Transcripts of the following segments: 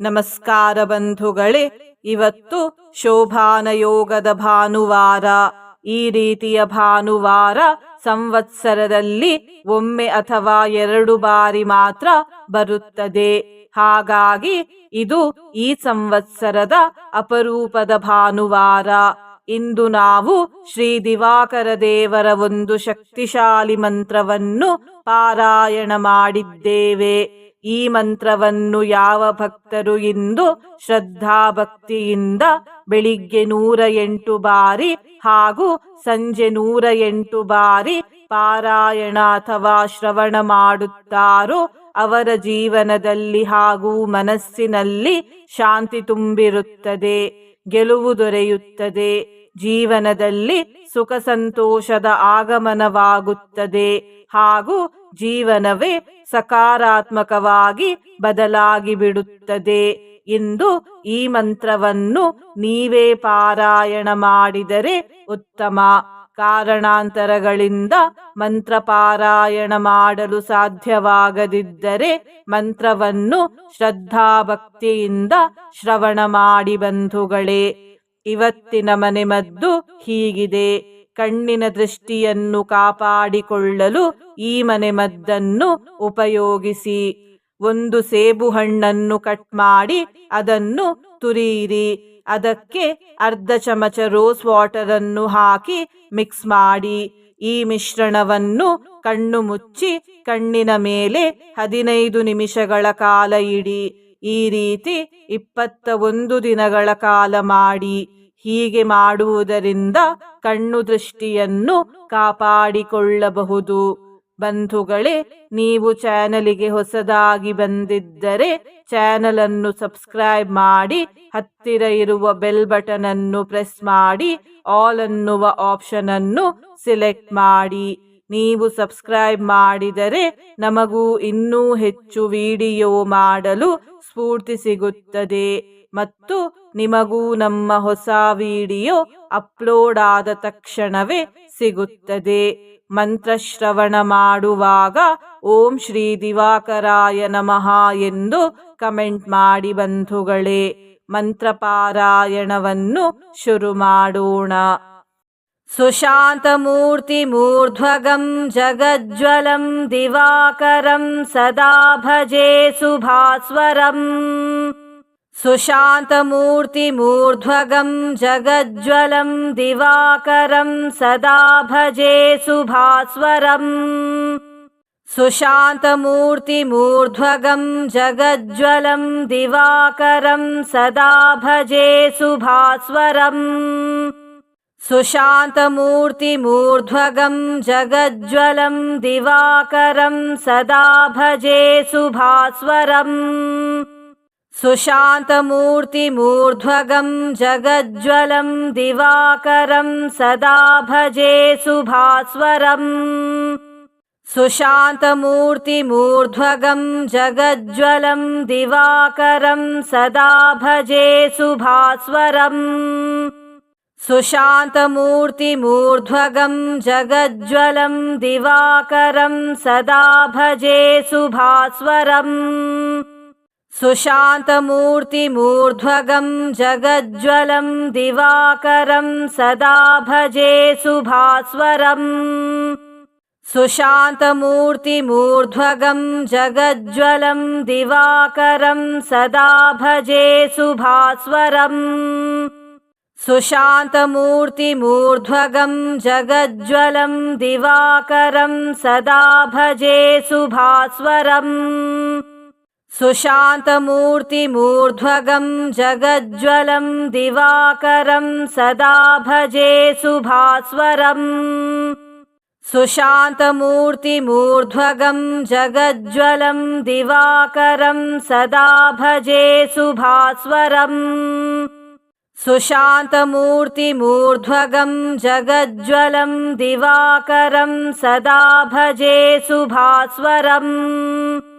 ನಮಸ್ಕಾರ ಬಂಧುಗಳೇ, ಇವತ್ತು ಶೋಭಾನಯೋಗದ ಭಾನುವಾರ. ಈ ರೀತಿಯ ಭಾನುವಾರ ಸಂವತ್ಸರದಲ್ಲಿ ಒಮ್ಮೆ ಅಥವಾ ಎರಡು ಬಾರಿ ಮಾತ್ರ ಬರುತ್ತದೆ. ಹಾಗಾಗಿ ಇದು ಈ ಸಂವತ್ಸರದ ಅಪರೂಪದ ಭಾನುವಾರ. ಇಂದು ನಾವು ಶ್ರೀ ದಿವಾಕರ ದೇವರ ಒಂದು ಶಕ್ತಿಶಾಲಿ ಮಂತ್ರವನ್ನು ಪಾರಾಯಣ ಮಾಡಿದ್ದೇವೆ. ಈ ಮಂತ್ರವನ್ನು ಯಾವ ಭಕ್ತರು ಇಂದು ಶ್ರದ್ಧಾಭಕ್ತಿಯಿಂದ ಬೆಳಿಗ್ಗೆ ನೂರ ಎಂಟು ಬಾರಿ ಹಾಗೂ ಸಂಜೆ ನೂರ ಎಂಟು ಬಾರಿ ಪಾರಾಯಣ ಅಥವಾ ಶ್ರವಣ ಮಾಡುತ್ತಾರೋ ಅವರ ಜೀವನದಲ್ಲಿ ಹಾಗೂ ಮನಸ್ಸಿನಲ್ಲಿ ಶಾಂತಿ ತುಂಬಿರುತ್ತದೆ, ಗೆಲುವು ದೊರೆಯುತ್ತದೆ, ಜೀವನದಲ್ಲಿ ಸುಖ ಸಂತೋಷದ ಆಗಮನವಾಗುತ್ತದೆ ಹಾಗೂ ಜೀವನವೇ ಸಕಾರಾತ್ಮಕವಾಗಿ ಬದಲಾಗಿ ಬಿಡುತ್ತದೆ ಇಂದು ಈ ಮಂತ್ರವನ್ನು ನೀವೇ ಪಾರಾಯಣ ಮಾಡಿದರೆ ಉತ್ತಮ. ಕಾರಣಾಂತರಗಳಿಂದ ಮಂತ್ರ ಪಾರಾಯಣ ಮಾಡಲು ಸಾಧ್ಯವಾಗದಿದ್ದರೆ ಮಂತ್ರವನ್ನು ಶ್ರದ್ಧಾಭಕ್ತಿಯಿಂದ ಶ್ರವಣ ಮಾಡಿ ಬಂಧುಗಳೇ, ಇವತ್ತಿನ ಮನೆಮದ್ದು ಹೀಗಿದೆ. ಕಣ್ಣಿನ ದೃಷ್ಟಿಯನ್ನು ಕಾಪಾಡಿಕೊಳ್ಳಲು ಈ ಮನೆಮದ್ದನ್ನು ಉಪಯೋಗಿಸಿ. ಒಂದು ಸೇಬು ಹಣ್ಣನ್ನು ಕಟ್ ಮಾಡಿ ಅದನ್ನು ತುರಿಯಿರಿ. ಅದಕ್ಕೆ ಅರ್ಧ ಚಮಚ ರೋಸ್ ವಾಟರ್ ಅನ್ನು ಹಾಕಿ ಮಿಕ್ಸ್ ಮಾಡಿ. ಈ ಮಿಶ್ರಣವನ್ನು ಕಣ್ಣು ಮುಚ್ಚಿ ಕಣ್ಣಿನ ಮೇಲೆ ಹದಿನೈದು ನಿಮಿಷಗಳ ಕಾಲ ಇಡಿ. ಈ ರೀತಿ ಇಪ್ಪತ್ತ ಒಂದು ದಿನಗಳ ಕಾಲ ಮಾಡಿ. ಹೀಗೆ ಮಾಡುವುದರಿಂದ ಕಣ್ಣು ದೃಷ್ಟಿಯನ್ನು ಕಾಪಾಡಿಕೊಳ್ಳಬಹುದು. ಬಂಧುಗಳೇ, ನೀವು ಚಾನಲಿಗೆ ಹೊಸದಾಗಿ ಬಂದಿದ್ದರೆ ಚಾನಲ್ ಅನ್ನು ಸಬ್ಸ್ಕ್ರೈಬ್ ಮಾಡಿ, ಹತ್ತಿರ ಇರುವ ಬೆಲ್ ಬಟನ್ ಅನ್ನು ಪ್ರೆಸ್ ಮಾಡಿ, ಆಲ್ ಅನ್ನುವ ಆಪ್ಷನ್ ಅನ್ನು ಸಿಲೆಕ್ಟ್ ಮಾಡಿ. ನೀವು ಸಬ್ಸ್ಕ್ರೈಬ್ ಮಾಡಿದರೆ ನಮಗೂ ಇನ್ನೂ ಹೆಚ್ಚು ವಿಡಿಯೋ ಮಾಡಲು ಸ್ಫೂರ್ತಿ ಸಿಗುತ್ತದೆ. ಮತ್ತು ನಿಮಗೂ ನಮ್ಮ ಹೊಸ ವಿಡಿಯೋ ಅಪ್ಲೋಡ್ ಆದ ತಕ್ಷಣವೇ ಸಿಗುತ್ತದೆ ಮಂತ್ರಶ್ರವಣ ಮಾಡುವಾಗ ಓಂ ಶ್ರೀ ದಿವಾಕರಾಯ ನಮಃ ಎಂದು ಕಮೆಂಟ್ ಮಾಡಿ ಬಂಧುಗಳೇ ಮಂತ್ರಪಾರಾಯಣವನ್ನು ಶುರು ಮಾಡೋಣ सुशान्तमूर्तिमूर्ध्वगं जगज्ज्वलं दिवाकरं सदा भजे सुभास्वरम् सुशान्तमूर्तिमूर्ध्वगं जगज्ज्वलं दिवाकरं सदा भजे सुभास्वरम्। सुशान्तमूर्तिमूर्ध्वगं जगज्ज्वलं दिवाकरं सदा भजे सुभास्वरम्। सुशान्तमूर्तिमूर्ध्वगं जगज्ज्वलं दिवाकरं सदा भजे सुभास्वरम् सुशान्तमूर्तिमूर्ध्वगं जगज्ज्वलं दिवाकरं सदा भजे सुभास्वरम्। सुशान्तमूर्तिमूर्ध्वगं जगज्ज्वलं दिवाकरं सदा भजे सुभास्वरम्। सुशान्तमूर्तिमूर्ध्वगं जगज्ज्वलं दिवाकरं सदा भजे सुभास्वरम् सुशान्तमूर्तिमूर्ध्वगं जगज्ज्वलं दिवाकरं सदा भजे सुभास्वरम्। सुशान्तमूर्तिमूर्ध्वगं जगज्ज्वलं दिवाकरं सदा भजे सुभास्वरम्। सुशान्तमूर्तिमूर्ध्वगं जगज्ज्वलं दिवाकरं सदा भजे सुभास्वरम् सुशान्तमूर्तिमूर्ध्वगं जगज्ज्वलं दिवाकरं सदा भजे सुभास्वरम्। सुशान्तमूर्तिमूर्ध्वगं जगज्ज्वलं दिवाकरं सदा भजे सुभास्वरम्। सुशान्तमूर्तिमूर्ध्वगं जगज्ज्वलं दिवाकरं सदा भजे सुभास्वरम्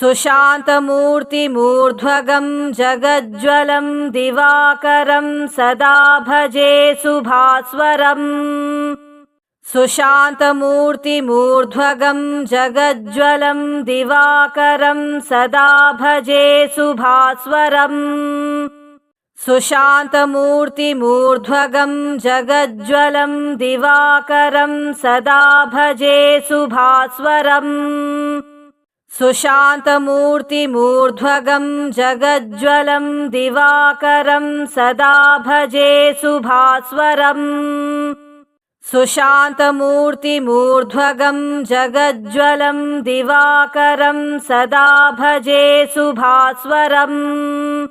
सुशान्तमूर्तिमूर्ध्वगं जगज्ज्वलं दिवाकरं सदा भजे सुभास्वरम्। सुशान्तमूर्तिमूर्ध्वगं जगज्ज्वलं दिवाकरं सदा भजे सुभास्वरम्। सुशान्तमूर्तिमूर्ध्वगं जगज्ज्वलं दिवाकरं सदा भजे सुभास्वरम् सुशान्तमूर्तिमूर्ध्वगं जगज्ज्वलं दिवाकरं सदा भजे सुभास्वरम्। सुशान्तमूर्तिमूर्ध्वगं जगज्ज्वलं दिवाकरं सदा भजे सुभास्वरम्।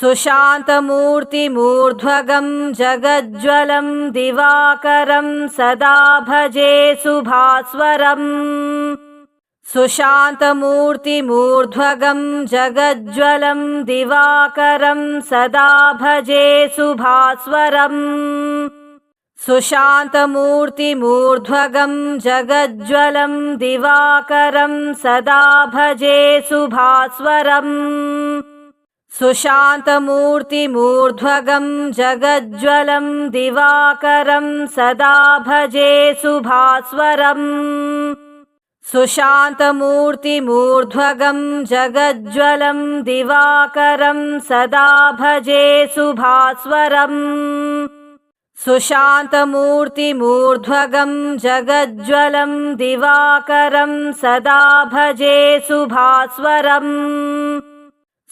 सुशान्तमूर्तिमूर्ध्वगं जगज्ज्वलं दिवाकरं सदा भजे सुभास्वरम् सुशान्तमूर्तिमूर्ध्वगं जगज्ज्वलं दिवाकरं सदा भजे सुभास्वरम्। सुशान्तमूर्तिमूर्ध्वगं जगज्ज्वलं दिवाकरं सदा भजे सुभास्वरम्। सुशान्तमूर्तिमूर्ध्वगं जगज्ज्वलं दिवाकरं सदा भजे सुभास्वरम् सुशान्तमूर्तिमूर्ध्वगं जगज्ज्वलं दिवाकरं सदा भजे सुभास्वरम्। सुशान्तमूर्तिमूर्ध्वगं जगज्ज्वलं दिवाकरं सदा भजे सुभास्वरम्।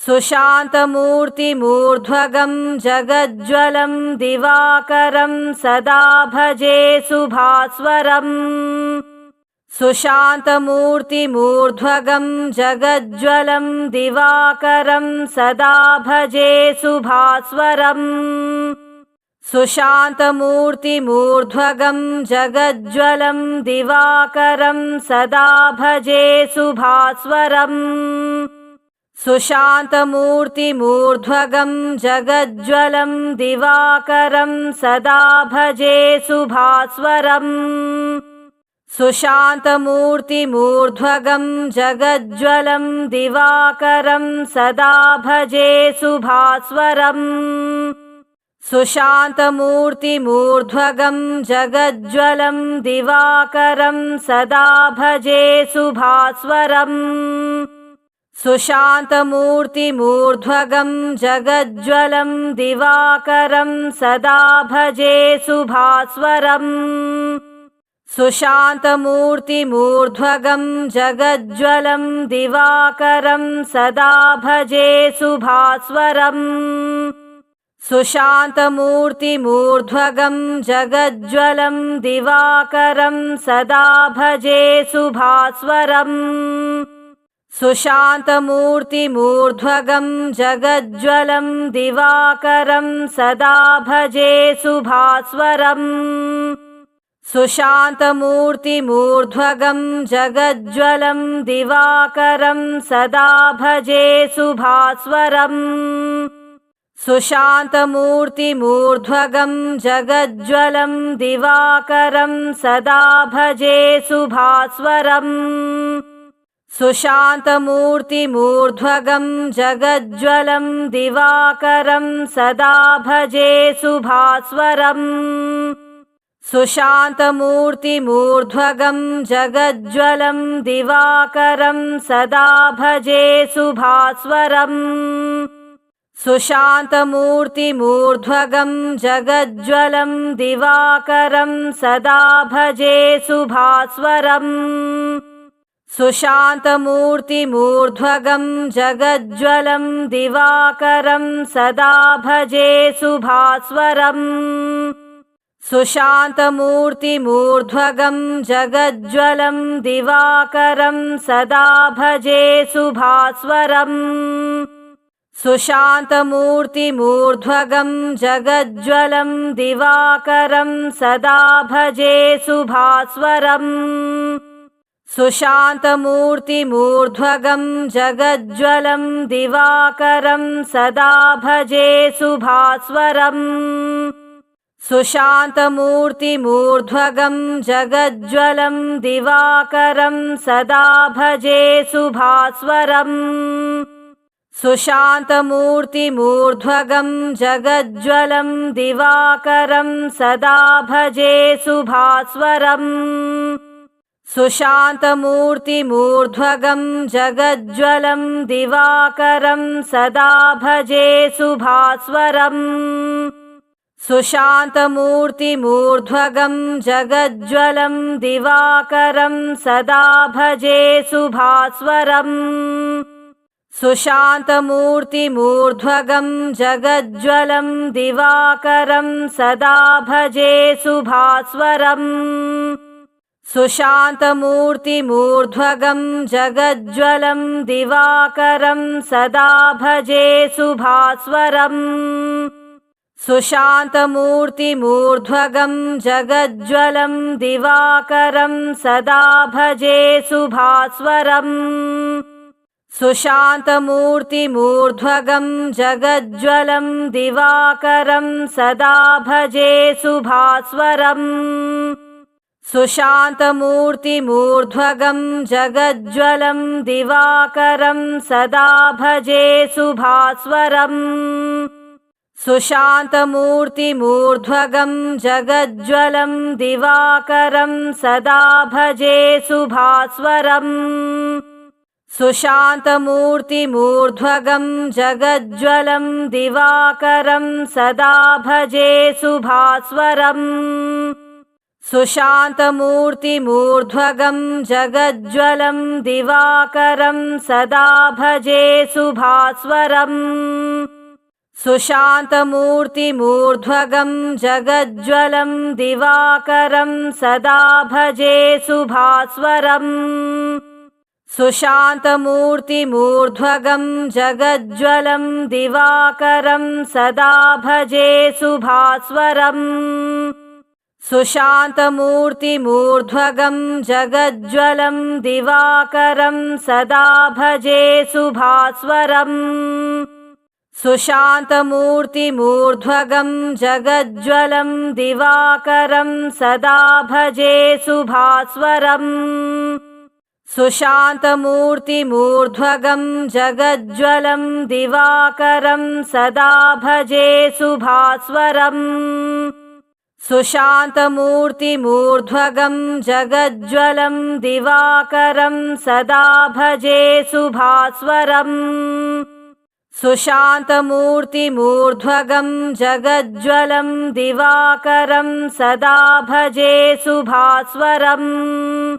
सुशान्तमूर्तिमूर्ध्वगं जगज्ज्वलं दिवाकरं सदा भजे सुभास्वरम् सुशान्तमूर्तिमूर्ध्वगं जगज्ज्वलं दिवाकरं सदा भजे सुभास्वरम्। सुशान्तमूर्तिमूर्ध्वगं जगज्ज्वलं दिवाकरं सदा भजे सुभास्वरम्। सुशान्तमूर्तिमूर्ध्वगं जगज्ज्वलं दिवाकरं सदा भजे सुभास्वरम् सुशान्तमूर्तिमूर्ध्वगं जगज्ज्वलं दिवाकरं सदा भजे सुभास्वरम्। सुशान्तमूर्तिमूर्ध्वगं जगज्ज्वलं दिवाकरं सदा भजे सुभास्वरम्। सुशान्तमूर्तिमूर्ध्वगं जगज्ज्वलं दिवाकरं सदा भजे सुभास्वरम् सुशान्तमूर्तिमूर्ध्वगं जगज्ज्वलं दिवाकरं सदा भजे सुभास्वरम्। सुशान्तमूर्तिमूर्ध्वगं जगज्ज्वलं दिवाकरं सदा भजे सुभास्वरम्। सुशान्तमूर्तिमूर्ध्वगं जगज्ज्वलं दिवाकरं सदा भजे सुभास्वरम् सुशान्तमूर्तिमूर्ध्वगं जगज्ज्वलं दिवाकरं सदा भजे सुभास्वरम्। सुशान्तमूर्तिमूर्ध्वगं जगज्ज्वलं दिवाकरं सदा भजे सुभास्वरम्। सुशान्तमूर्तिमूर्ध्वगं जगज्ज्वलं दिवाकरं सदा भजे सुभास्वरम् सुशान्तमूर्तिमूर्ध्वगं जगज्ज्वलं दिवाकरं सदा भजे सुभास्वरम्। सुशान्तमूर्तिमूर्ध्वगं जगज्ज्वलं दिवाकरं सदा भजे सुभास्वरम्। सुशान्तमूर्तिमूर्ध्वगं जगज्ज्वलं दिवाकरं सदा भजे सुभास्वरम् सुशान्तमूर्तिमूर्ध्वगं जगज्ज्वलं दिवाकरं सदा भजे सुभास्वरम्। सुशान्तमूर्तिमूर्ध्वगं जगज्ज्वलं दिवाकरं सदा भजे सुभास्वरम्। सुशान्तमूर्तिमूर्ध्वगं जगज्ज्वलं दिवाकरं सदा भजे सुभास्वरम् सुशान्तमूर्तिमूर्ध्वगं जगज्ज्वलं दिवाकरं सदा भजे सुभास्वरम्। सुशान्तमूर्तिमूर्ध्वगं जगज्ज्वलं दिवाकरं सदा भजे सुभास्वरम्। सुशान्तमूर्तिमूर्ध्वगं जगज्ज्वलं दिवाकरं सदा भजे सुभास्वरम् सुशान्तमूर्तिमूर्ध्वगं जगज्ज्वलं दिवाकरं सदा भजे सुभास्वरम्। सुशान्तमूर्तिमूर्ध्वगं जगज्ज्वलं दिवाकरं सदा भजे सुभास्वरम्। सुशान्तमूर्तिमूर्ध्वगं जगज्ज्वलं दिवाकरं सदा भजे सुभास्वरम् सुशान्तमूर्तिमूर्ध्वगं जगज्ज्वलं दिवाकरं सदा भजे सुभास्वरम्। सुशान्तमूर्तिमूर्ध्वगं जगज्ज्वलं दिवाकरं सदा भजे सुभास्वरम्। सुशान्तमूर्तिमूर्ध्वगं जगज्ज्वलं दिवाकरं सदा भजे सुभास्वरम् सुशान्तमूर्तिमूर्ध्वगं जगज्ज्वलं दिवाकरं सदा भजे सुभास्वरम्। सुशान्तमूर्तिमूर्ध्वगं जगज्ज्वलं दिवाकरं सदा भजे सुभास्वरम्। सुशान्तमूर्तिमूर्ध्वगं जगज्ज्वलं दिवाकरं सदा भजे सुभास्वरम् सुशान्तमूर्तिमूर्ध्वगं जगज्ज्वलं दिवाकरं सदा भजे सुभास्वरम्। सुशान्तमूर्तिमूर्ध्वगं जगज्ज्वलं दिवाकरं सदा भजे सुभास्वरम्। सुशान्तमूर्तिमूर्ध्वगं जगज्ज्वलं दिवाकरं सदा भजे सुभास्वरम् सुशान्तमूर्तिमूर्ध्वगं जगज्ज्वलं दिवाकरं सदा भजे सुभास्वरम्। सुशान्तमूर्तिमूर्ध्वगं जगज्ज्वलं दिवाकरं सदा भजे सुभास्वरम्। सुशान्तमूर्तिमूर्ध्वगं जगज्ज्वलं दिवाकरं सदा भजे सुभास्वरम् सुशान्तमूर्तिमूर्ध्वगं जगज्ज्वलं दिवाकरं सदा भजे सुभास्वरम्।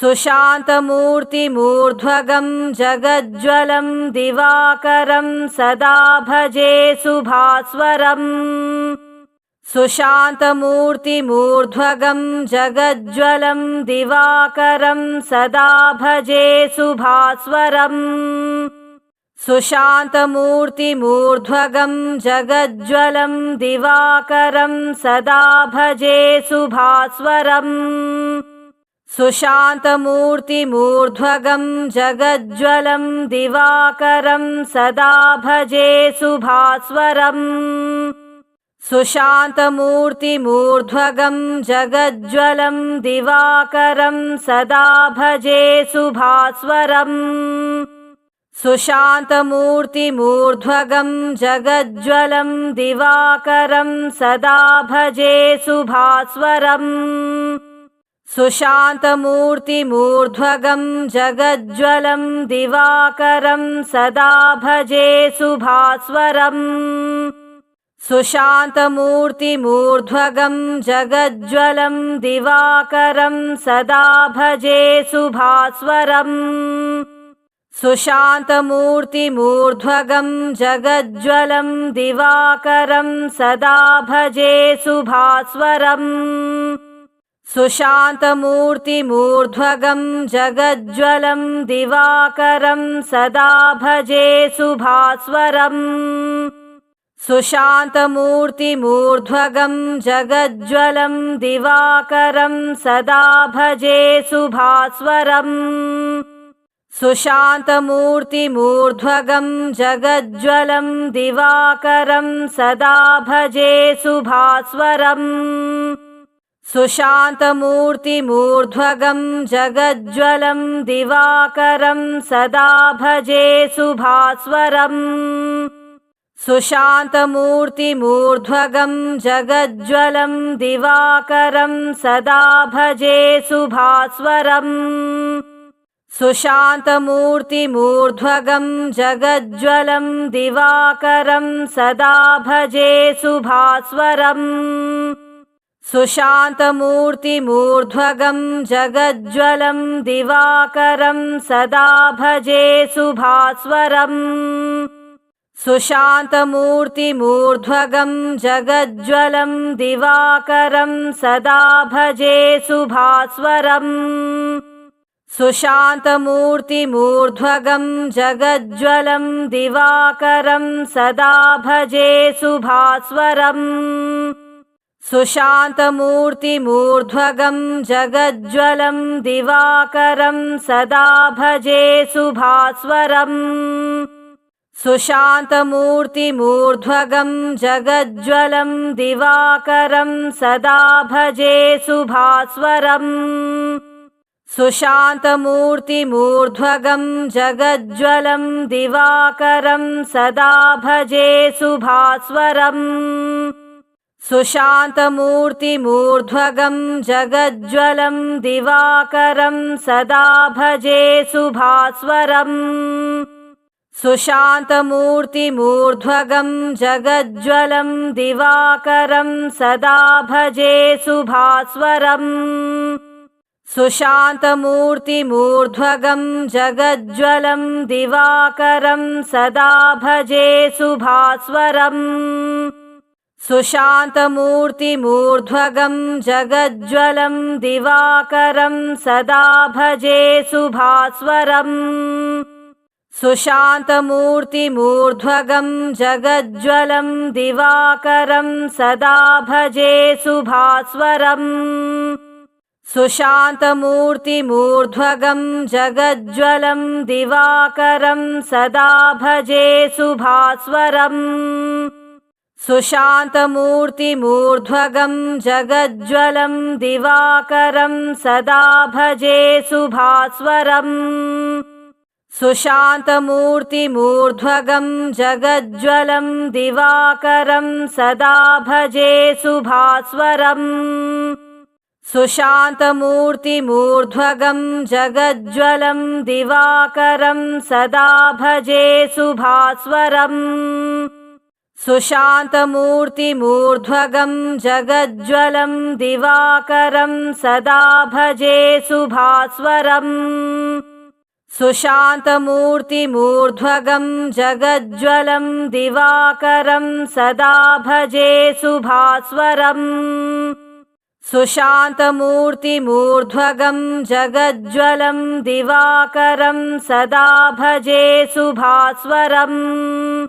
सुशान्तमूर्तिमूर्ध्वगं जगज्ज्वलं दिवाकरं सदा भजे सुभास्वरम्। सुशान्तमूर्तिमूर्ध्वगं जगज्ज्वलं दिवाकरं सदा भजे सुभास्वरम् सुशान्तमूर्तिमूर्ध्वगं जगज्ज्वलं दिवाकरं सदा भजे सुभास्वरम्। सुशान्तमूर्तिमूर्ध्वगं जगज्ज्वलं दिवाकरं सदा भजे सुभास्वरम्। सुशान्तमूर्तिमूर्ध्वगं जगज्ज्वलं दिवाकरं सदा भजे सुभास्वरम् सुशान्तमूर्तिमूर्ध्वगं जगज्ज्वलं दिवाकरं सदा भजे सुभास्वरम्। सुशान्तमूर्तिमूर्ध्वगं जगज्ज्वलं दिवाकरं सदा भजे सुभास्वरम्। सुशान्तमूर्तिमूर्ध्वगं जगज्ज्वलं दिवाकरं सदा भजे सुभास्वरम् सुशान्तमूर्तिमूर्ध्वगं जगज्ज्वलं दिवाकरं सदा भजे सुभास्वरम्। सुशान्तमूर्तिमूर्ध्वगं जगज्ज्वलं दिवाकरं सदा भजे सुभास्वरम्। सुशान्तमूर्तिमूर्ध्वगं जगज्ज्वलं दिवाकरं सदा भजे सुभास्वरम् सुशान्तमूर्तिमूर्ध्वगं जगज्ज्वलं दिवाकरं सदा भजे सुभास्वरम्। सुशान्तमूर्तिमूर्ध्वगं जगज्ज्वलं दिवाकरं सदा भजे सुभास्वरम्। सुशान्तमूर्तिमूर्ध्वगं जगज्ज्वलं दिवाकरं सदा भजे सुभास्वरम् सुशान्तमूर्तिमूर्ध्वगं जगज्ज्वलं दिवाकरं सदा भजे सुभास्वरम्। सुशान्तमूर्तिमूर्ध्वगं जगज्ज्वलं दिवाकरं सदा भजे सुभास्वरम्। सुशान्तमूर्तिमूर्ध्वगं जगज्ज्वलं दिवाकरं सदा भजे सुभास्वरम् सुशान्तमूर्तिमूर्ध्वगं जगज्ज्वलं दिवाकरं सदा भजे सुभास्वरम्। सुशान्तमूर्तिमूर्ध्वगं जगज्ज्वलं दिवाकरं सदा भजे सुभास्वरम्। सुशान्तमूर्तिमूर्ध्वगं जगज्ज्वलं दिवाकरं सदा भजे सुभास्वरम् सुशान्तमूर्तिमूर्ध्वगं जगज्ज्वलं दिवाकरं सदा भजे सुभास्वरम्। सुशान्तमूर्तिमूर्ध्वगं जगज्ज्वलं दिवाकरं सदा भजे सुभास्वरम्। सुशान्तमूर्तिमूर्ध्वगं जगज्ज्वलं दिवाकरं सदा भजे सुभास्वरम् सुशान्तमूर्तिमूर्ध्वगं जगज्ज्वलं दिवाकरं सदा भजे सुभास्वरम्। सुशान्तमूर्तिमूर्ध्वगं जगज्ज्वलं दिवाकरं सदा भजे सुभास्वरम्। सुशान्तमूर्तिमूर्ध्वगं जगज्ज्वलं दिवाकरं सदा भजे सुभास्वरम् सुशान्तमूर्तिमूर्ध्वगं जगज्ज्वलं दिवाकरं सदा भजे सुभास्वरम्। सुशान्तमूर्तिमूर्ध्वगं जगज्ज्वलं दिवाकरं सदा भजे सुभास्वरम्। सुशान्तमूर्तिमूर्ध्वगं जगज्ज्वलं दिवाकरं सदा भजे सुभास्वरम् सुशान्तमूर्तिमूर्ध्वगं जगज्ज्वलं दिवाकरं सदा भजे सुभास्वरम्। सुशान्तमूर्तिमूर्ध्वगं जगज्ज्वलं दिवाकरं सदा भजे सुभास्वरम्। सुशान्तमूर्तिमूर्ध्वगं जगज्ज्वलं दिवाकरं सदा भजे सुभास्वरम् सुशान्तमूर्तिमूर्ध्वगं जगज्ज्वलं दिवाकरं सदा भजे सुभास्वरम्।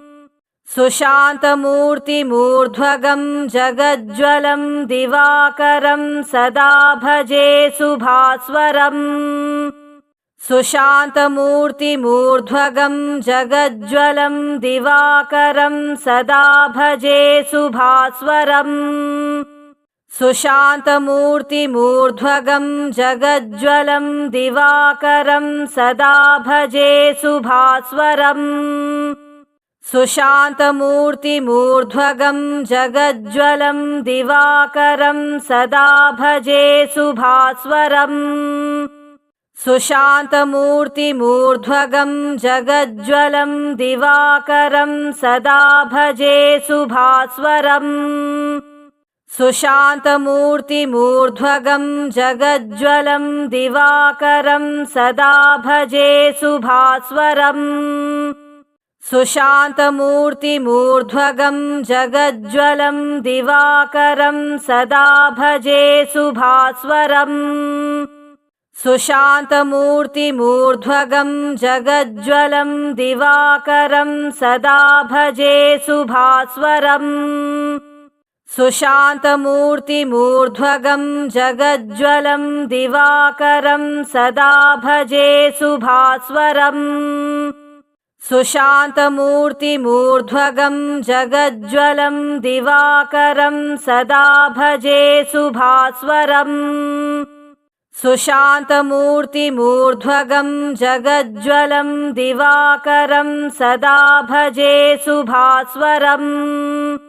सुशान्तमूर्तिमूर्ध्वगं जगज्ज्वलं दिवाकरं सदा भजे सुभास्वरम्। सुशान्तमूर्तिमूर्ध्वगं जगज्ज्वलं दिवाकरं सदा भजे सुभास्वरम् सुशान्तमूर्तिमूर्ध्वगं जगज्ज्वलं दिवाकरं सदा भजे सुभास्वरम्। सुशान्तमूर्तिमूर्ध्वगं जगज्ज्वलं दिवाकरं सदा भजे सुभास्वरम्। सुशान्तमूर्तिमूर्ध्वगं जगज्ज्वलं दिवाकरं सदा भजे सुभास्वरम् सुशान्तमूर्तिमूर्ध्वगं जगज्ज्वलं दिवाकरं सदा भजे सुभास्वरम्। सुशान्तमूर्तिमूर्ध्वगं जगज्ज्वलं दिवाकरं सदा भजे सुभास्वरम्। सुशान्तमूर्तिमूर्ध्वगं जगज्ज्वलं दिवाकरं सदा भजे सुभास्वरम् सुशान्तमूर्तिमूर्ध्वगं जगज्ज्वलं दिवाकरं सदा भजे सुभास्वरम्। सुशान्तमूर्तिमूर्ध्वगं जगज्ज्वलं दिवाकरं सदा भजे सुभास्वरम्। सुशान्तमूर्तिमूर्ध्वगं जगज्ज्वलं दिवाकरं सदा भजे सुभास्वरम्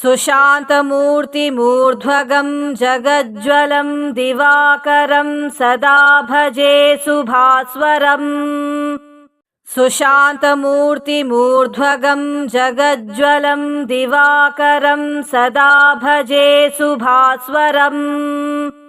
सुशान्तमूर्तिमूर्ध्वगं जगज्ज्वलं दिवाकरं सदा भजे सुभास्वरम्। सुशान्तमूर्तिमूर्ध्वगं जगज्ज्वलं दिवाकरं सदा भजे सुभास्वरम्